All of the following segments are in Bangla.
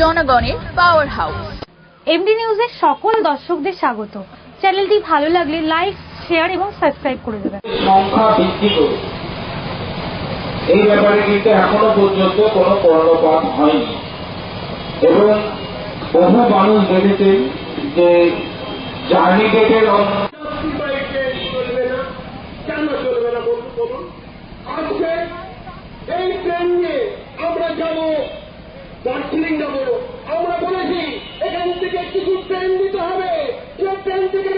জনগণের পাওয়ার হাউস এমডি নিউজের সকল দর্শকদের স্বাগত। চ্যানেলটি ভালো লাগলে লাইক শেয়ার এবং সাবস্ক্রাইব করে দেবেন। সংখ্যা বৃদ্ধি করে এই ব্যাপারে কিন্তু এখনও পর্যন্ত কোনো কর্ণপাত হয়নি। এবং বহু মানুষ দেখেছেন যে জার্নি গেটের কেন চলবে না বলুন? বলুন আজকে এই ট্রেন নিয়ে আমরা যাব দার্জিলিং যাব আমরা বলেছি, এখান থেকে কিছু ট্রেন দিতে হবে। যে ট্রেন থেকে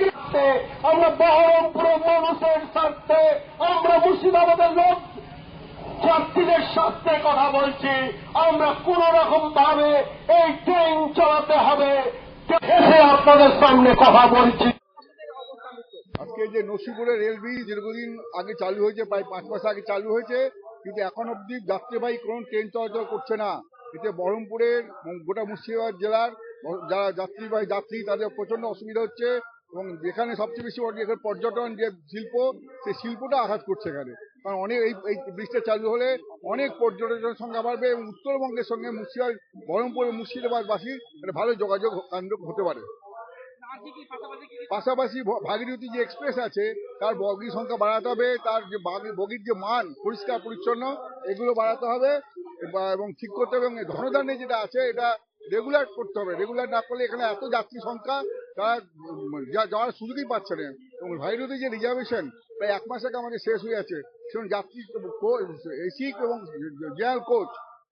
আমরা বহরমপুরের মানুষের স্বার্থে, আমরা মুর্শিদাবাদের লোক যাত্রীদের স্বার্থে কথা বলছি। আমরা কোন রকম ভাবে এই ট্রেন চালাতে হবে। আপনাদের সামনে কথা বলছি। আজকে যে নসিপুরের রেল ব্রিজ দীর্ঘদিন আগে চালু হয়েছে, প্রায় পাঁচ মাস আগে চালু হয়েছে, কিন্তু এখন অবধি যাত্রীবাহী কোন ট্রেন চলাচল করছে না। এতে বহরমপুরের গোটা মুর্শিদাবাদ জেলার যারা যাত্রীবাহী যাত্রী, তাদের প্রচণ্ড অসুবিধা হচ্ছে এবং যেখানে সবচেয়ে বেশি এখানে পর্যটন যে শিল্প, সেই শিল্পটা আঘাত করছে এখানে। কারণ অনেক এই এই ব্রিজটা চালু হলে অনেক পর্যটকের সংখ্যা বাড়বে এবং উত্তরবঙ্গের সঙ্গে মুর্শিদাবাদ, বহরমপুর মুর্শিদাবাদবাসীর একটা ভালো যোগাযোগ কেন্দ্র হতে পারে। পাশাপাশি ভাগীরথী যে এক্সপ্রেস আছে, তার বগি সংখ্যা বাড়াতে হবে, তার যে বাগি- বগির যে মান পরিষ্কার, পরিচ্ছন্ন, এগুলো বাড়াতে হবে এবং ঠিক করতে হবে, এবং ধনদানে যেটা আছে, এটা রেগুলার করতে হবে। রেগুলার না করলে এখানে এত যাত্রী সংখ্যা, তারা যা- যাওয়ার সুযোগই পাচ্ছে না। এবং ভাগীরথী যে রিজার্ভেশন প্রায় এক মাস আগে আমাদের শেষ হয়ে আছে। সেরকম যাত্রী, এসি এবং জেনারেল কোচ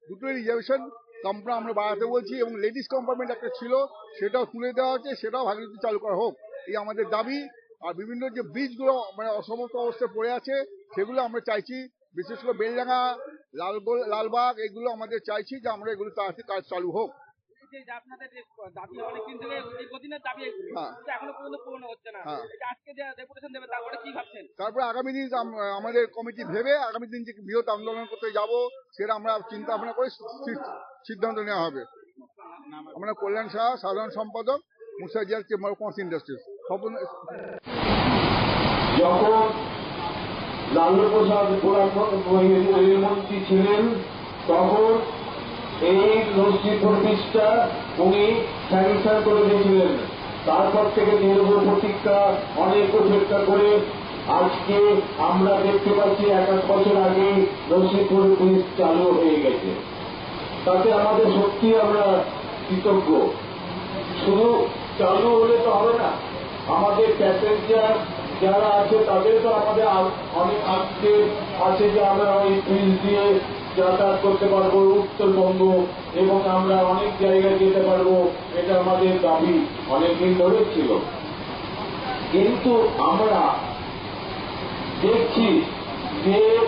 দুটোই রিজার্ভেশন কম্পা আমরা বাড়াতে বলছি এবং লেডিস কম্পার্টমেন্ট একটা ছিল, সেটাও তুলে দেওয়া হচ্ছে সেটাও ভাগীরথী চালু করা হোক। এই আমাদের দাবি। আর বিভিন্ন যে ব্রিজগুলো মানে অসমস্ত অবস্থায় পড়ে আছে, সেগুলো আমরা চাইছি। বিশেষ করে বেলডাঙ্গা, লালগোল, লালবাগ, এগুলো আমাদের চাইছি যে আমরা এগুলো তাড়াতাড়ি কাজ চালু হোক। যে আপনাদের থেকে দীর্ঘদিনের দাবি হ্যাঁ। কিন্তু এখনও পর্যন্ত পূরণ হচ্ছে না হ্যাঁ। এই যে আজকে যে ডেপুটেশন দেবে তারপরে কি ভাবছেন তারপরে আগামী দিন আমাদের কমিটি ভেবে আগামী দিন যে বৃহৎ আন্দোলন করতে যাব সেটা আমরা চিন্তা ভাবনা করে সিদ্ধান্ত নেওয়া হবে আমরা কল্যাণ শাহ সাধারণ সম্পাদক মুসাইজিয়ার চেম্বার অফ কমার্স ইন্ডাস্ট্রিজ যখন লালু প্রসাদ রেলমন্ত্রী ছিলেন তখন এই নদী প্রতিষ্ঠা উনি স্যাংশন করে দিয়েছিলেন। তারপর থেকে দীর্ঘ প্রতীক্ষা অনেক উপেক্ষা করে আজকে আমরা দেখতে পাচ্ছি এক এক বছর আগে নসিপুর ব্রিজ চালু হয়ে গেছে। তাতে আমাদের সত্যি আমরা কৃতজ্ঞ। শুধু চালু হলে তো হবে না, আমাদের প্যাসেঞ্জার যারা আছে তাদের তো আমাদের অনেক আজকে আছে যে আমরা ওই ব্রিজ দিয়ে যাতায়াত করতে পারব উত্তরবঙ্গ এবং আমরা অনেক জায়গায় যেতে পারব, এটা আমাদের দাবি। অনেকদিন ধরে ছিল। কিন্তু আমরা দেখছি যে